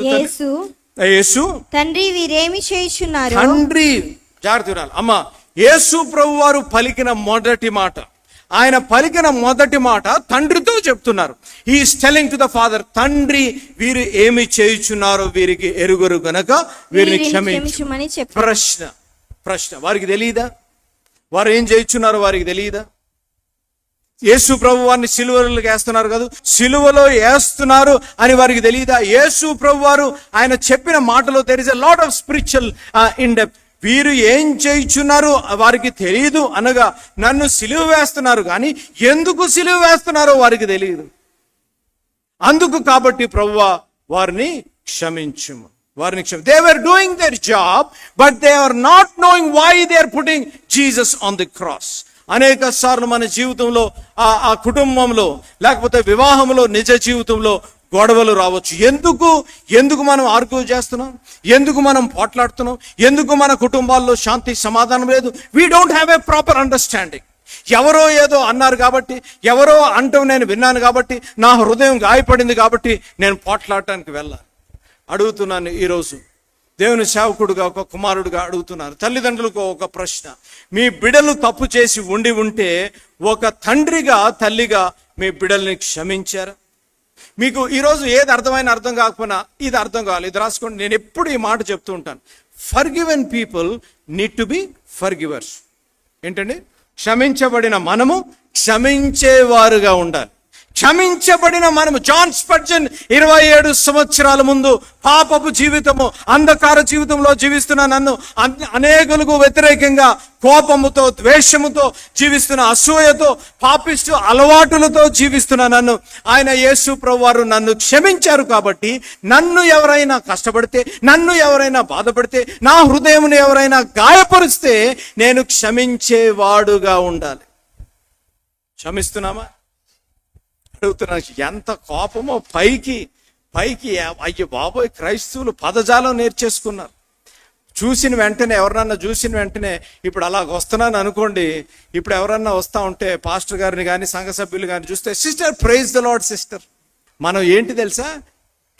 చదువు తండ్రి. యేసు యేసు తండ్రి వీరేమి చేయుచున్నారు? తండ్రి జాగ్రత్త వినాలి అమ్మ యేసు ప్రభు వారు పలికిన మొదటి మాట ఆయన పలికిన మొదటి మాట తండ్రితో చెప్తున్నారు. ఈ టెలింగ్ టు ద ఫాదర్ తండ్రి వీరు ఏమి చేయుచున్నారో వీరికి ఎరుగురు గనక వీరిని వీరిని క్షమించు. క్షమించుమని ప్రశ్న ప్రశ్న. వారికి తెలియదా వారు ఏం చేయుచున్నారో వారికి తెలియదా యేసు ప్రభు వారిని సిలువలకు వేస్తున్నారు కదా సిలువలో వేస్తున్నారు అని వారికి తెలియదా? యేసు ప్రభు వారు ఆయన చెప్పిన మాటలో there is lot of spiritual in depth వీరు ఏం చేయించున్నారు వారికి తెలియదు అనగా నన్ను సిలువ వేస్తున్నారు కానీ ఎందుకు సిలువ వేస్తున్నారో వారికి తెలియదు అందుకు కాబట్టి ప్రభువ వారిని క్షమించుము. వారిని క్షమి they are doing their job but they are not knowing why they are putting Jesus on the cross అనేక సార్లు మన జీవితంలో ఆ ఆ కుటుంబంలో లేకపోతే వివాహంలో నిజ జీవితంలో గొడవలు రావచ్చు. ఎందుకు? ఎందుకు మనం ఆర్గ్యూ చేస్తున్నాం? ఎందుకు మనం పోట్లాడుతున్నాం? ఎందుకు మన కుటుంబాల్లో శాంతి సమాధానం లేదు? We don't have a proper understanding ఎవరో ఏదో అన్నారు కాబట్టి ఎవరో అంటం నేను విన్నాను కాబట్టి నా హృదయం గాయపడింది కాబట్టి నేను పోట్లాడటానికి వెళ్ళాలి. అడుగుతున్నాను ఈరోజు. దేవుని సేవకుడుగా ఒక కుమారుడుగా అడుగుతున్నాను తల్లిదండ్రులకు ఒక ప్రశ్న. మీ బిడలు తప్పు చేసి ఉండి ఉంటే ఒక తండ్రిగా తల్లిగా మీ బిడల్ని క్షమించారా? మీకు ఈరోజు ఏది అర్థమైన అర్థం కాకపోయినా ఇది అర్థం కావాలి. ఇది రాసుకోండి. నేను ఎప్పుడు ఈ మాట చెప్తూ ఉంటాను. Forgiven people need to be forgivers ఏంటండి? క్షమించబడిన మనము క్షమించేవారుగా ఉండాలి. క్షమించబడిన మనము. జాన్ స్పర్జన్ ఇరవై ఏడు సంవత్సరాల ముందు పాపపు జీవితము అంధకార జీవితంలో జీవిస్తున్న నన్ను అనేకులకు వ్యతిరేకంగా కోపముతో ద్వేషముతో జీవిస్తున్న అసూయతో పాపిస్తూ అలవాటులతో జీవిస్తున్న నన్ను ఆయన యేసు ప్రభువారు నన్ను క్షమించారు కాబట్టి నన్ను ఎవరైనా కష్టపడితే నన్ను ఎవరైనా బాధపడితే నా హృదయమును ఎవరైనా గాయపరిస్తే నేను క్షమించేవాడుగా ఉండాలి. క్షమిస్తున్నామా? అడుగుతున్నా ఎంత కోపమో పైకి పైకి అయ్యో బాబోయ్ క్రైస్తవులు పదజాలం నేర్చేసుకున్నారు. చూసిన వెంటనే ఎవరన్నా చూసిన వెంటనే ఇప్పుడు అలాగ వస్తున్నాను అనుకోండి ఇప్పుడు ఎవరన్నా వస్తా ఉంటే పాస్టర్ గారిని కానీ సంఘ సభ్యులు కానీ చూస్తే sister praise the Lord sister. మనం ఏంటి తెలుసా?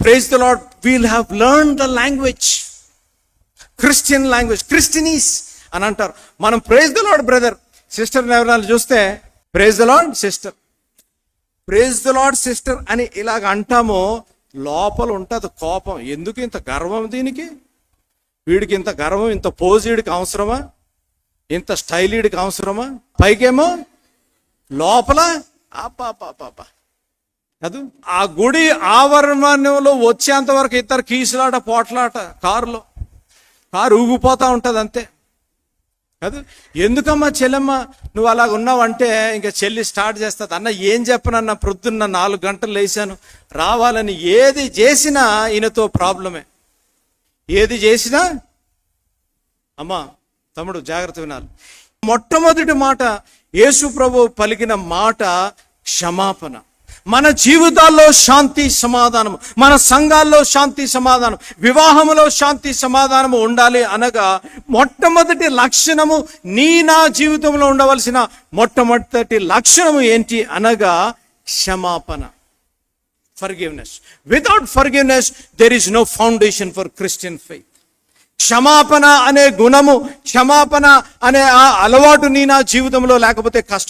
Praise the Lord we'll have learn the language. Christian language Christianese అని అంటారు. మనం ప్రైజ్ ద లాడ్ బ్రదర్. సిస్టర్ని ఎవరైనా చూస్తే praise the Lord sister. Praise the Lord sister అని ఇలాగ అంటామో లోపల ఉంటుంది కోపం. ఎందుకు ఇంత గర్వం దీనికి? వీడికి ఇంత గర్వం ఇంత పోజ్ వీడికి అవసరమా? ఇంత స్టైల్ వీడికి అవసరమా? పైకేమో లోపల ఆపాపాపాపా ఆ గుడి ఆవరణంలో వచ్చేంత వరకు ఇద్దరు కీసులాట పోట్లాట కారులో. కారు ఊగిపోతూ ఉంటుంది అంతే. కాదు? ఎందుకమ్మా చెల్లెమ్మ నువ్వు అలా ఉన్నావంటే ఇంకా చెల్లి స్టార్ట్ చేస్తుంది. అన్న ఏం చెప్పనన్న ప్రొద్దున్న నాలుగు గంటలు లేచాను. రావాలని ఏది చేసినా ఈయనతో ప్రాబ్లమే. ఏది చేసినా అమ్మా తమ్ముడు జాగ్రత్త వినాలి. మొట్టమొదటి మాట యేసు ప్రభు పలికిన మాట క్షమాపణ. మన జీవితాల్లో శాంతి సమాధానం మన సంఘాల్లో శాంతి సమాధానం వివాహంలో శాంతి సమాధానము ఉండాలి అనగా మొట్టమొదటి లక్షణము నీ నా జీవితంలో ఉండవలసిన మొట్టమొదటి లక్షణము ఏంటి అనగా క్షమాపణ. Forgiveness without forgiveness there is no foundation for Christian faith క్షమాపణ అనే గుణము క్షమాపణ అనే ఆ అలవాటు నీ నా జీవితంలో లేకపోతే కష్టం